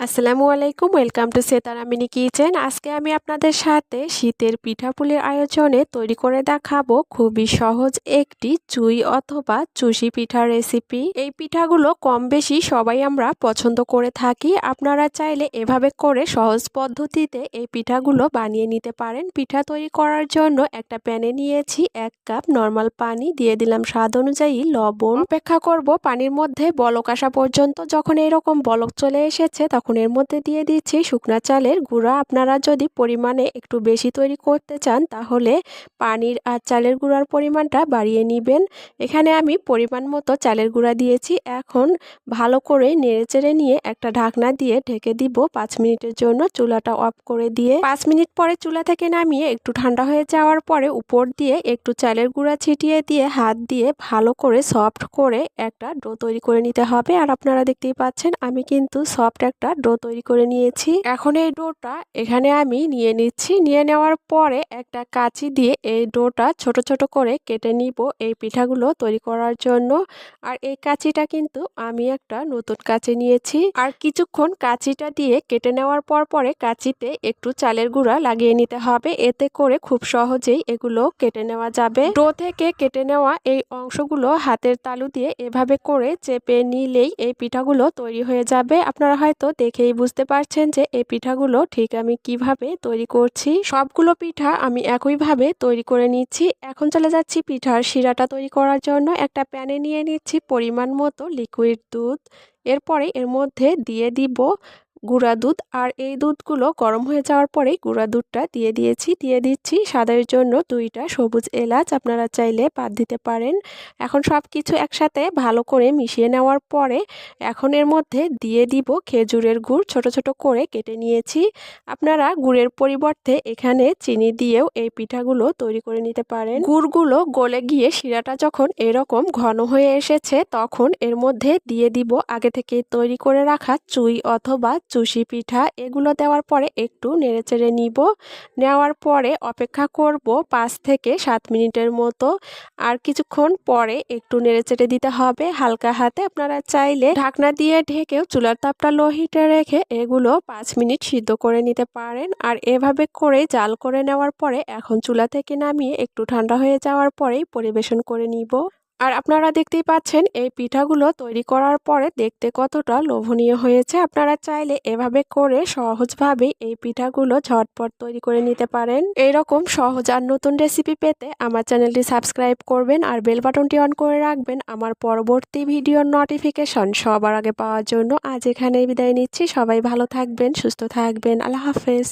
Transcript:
আসসালামু আলাইকুম welcome to Setara mini kitchen আজকে আমি আপনাদের সাথে শীতের পিঠাপুলির আয়োজনে তৈরি করে দেখাবো খুবই সহজ একটি চুই অথবা চুষি পিঠার রেসিপি এই পিঠাগুলো কম বেশি সবাই আমরা পছন্দ করে থাকি। আপনারা চাইলে এভাবে করে সহজ পদ্ধতিতে এই পিঠাগুলো বানিয়ে নিতে পারেন। পিঠা তৈরি করার জন্য একটা প্যানে নিয়েছি এক কাপ নর্মাল পানি, দিয়ে দিলাম স্বাদ অনুযায়ী লবণ। অপেক্ষা করব পানির মধ্যে বলক আসা পর্যন্ত। যখন এরকম বলক চলে এসেছে, তখন এখন এর মধ্যে দিয়ে দিচ্ছি শুকনা চালের গুঁড়া। আপনারা যদি পরিমাণে একটু বেশি তৈরি করতে চান, তাহলে পানির আর চালের গুঁড়ার পরিমাণটা বাড়িয়ে নেবেন। এখানে আমি পরিমাণ মতো চালের গুঁড়া দিয়েছি। এখন ভালো করে নেড়েচেড়ে নিয়ে একটা ঢাকনা দিয়ে ঢেকে দিব পাঁচ মিনিটের জন্য চুলাটা অফ করে দিয়ে। পাঁচ মিনিট পরে চুলা থেকে নামিয়ে একটু ঠান্ডা হয়ে যাওয়ার পরে উপর দিয়ে একটু চালের গুঁড়া ছিটিয়ে দিয়ে হাত দিয়ে ভালো করে সফট করে একটা ডো তৈরি করে নিতে হবে। আর আপনারা দেখতেই পাচ্ছেন, আমি কিন্তু সফট একটা ডো তৈরি করে নিয়েছি। এখন এই ডোটা এখানে আমি নিয়ে নিচ্ছি। নিয়ে নেওয়ার পরে একটা কাঁচি দিয়ে এই ডোটা ছোট ছোট করে কেটে নিব এই পিঠাগুলো তৈরি করার জন্য। আর এই কাঁচিটা কিন্তু আমি একটা নতুন কাঁচি নিয়েছি। আর কিছুক্ষণ কাঁচিটা দিয়ে কেটে নেওয়ার পর পরে কাঁচিতে একটু চালের গুঁড়া লাগিয়ে নিতে হবে। এতে করে খুব সহজেই এগুলো কেটে নেওয়া যাবে। ডো থেকে কেটে নেওয়া এই অংশগুলো হাতের তালু দিয়ে এভাবে করে চেপে নিলেই এই পিঠাগুলো তৈরি হয়ে যাবে। আপনারা হয়তো দেখেই বুঝতে পারছেন যে এই পিঠাগুলো ঠিক আমি কীভাবে তৈরি করছি। সবগুলো পিঠা আমি একইভাবে তৈরি করে নিচ্ছি। এখন চলে যাচ্ছি পিঠার শিরাটা তৈরি করার জন্য। একটা প্যানে নিয়ে নিচ্ছি পরিমাণ মতো লিকুইড দুধ। এরপরে এর মধ্যে দিয়ে দিব গুঁড়া দুধ। আর এই দুধগুলো গরম হয়ে যাওয়ার পরেই গুঁড়া দুধটা দিয়ে দিয়েছি। দিয়ে দিচ্ছি স্বাদের জন্য দুইটা সবুজ এলাচ। আপনারা চাইলে বাদ দিতে পারেন। এখন সব কিছু একসাথে ভালো করে মিশিয়ে নেওয়ার পরে এখন এর মধ্যে দিয়ে দিব খেজুরের গুড়। ছোট ছোট করে কেটে নিয়েছি। আপনারা গুড়ের পরিবর্তে এখানে চিনি দিয়েও এই পিঠাগুলো তৈরি করে নিতে পারেন। গুড়গুলো গলে গিয়ে শিরাটা যখন এরকম ঘন হয়ে এসেছে তখন এর মধ্যে দিয়ে দিব আগে থেকে তৈরি করে রাখা চুই অথবা চুষি পিঠা এগুলো দেওয়ার পরে একটু নেড়েচেড়ে নিব। নেওয়ার পরে অপেক্ষা করব পাঁচ থেকে সাত মিনিটের মতো। আর কিছুক্ষণ পরে একটু নেড়েচেড়ে দিতে হবে হালকা হাতে। আপনারা চাইলে ঢাকনা দিয়ে ঢেকেও চুলার তাপটা লো হিটে রেখে এগুলো পাঁচ মিনিট সিদ্ধ করে নিতে পারেন। আর এভাবে করে জাল করে নেওয়ার পরে এখন চুলা থেকে নামিয়ে একটু ঠান্ডা হয়ে যাওয়ার পরেই পরিবেশন করে নিব। আর আপনারা দেখতেই পাচ্ছেন, এই পিঠাগুলো তৈরি করার পরে দেখতে কতটা লোভনীয় হয়েছে। আপনারা চাইলে এভাবে করে সহজভাবে এই পিঠাগুলো ঝটপট তৈরি করে নিতে পারেন। এইরকম সহজ আর নতুন রেসিপি পেতে আমার চ্যানেলটি সাবস্ক্রাইব করবেন আর বেল বাটনটি অন করে রাখবেন। আমার পরবর্তী ভিডিওর নোটিফিকেশন সবার আগে পাওয়ার জন্য আজ এখানেই বিদায় নিচ্ছি। সবাই ভালো থাকবেন, সুস্থ থাকবেন। আল্লাহ হাফেজ।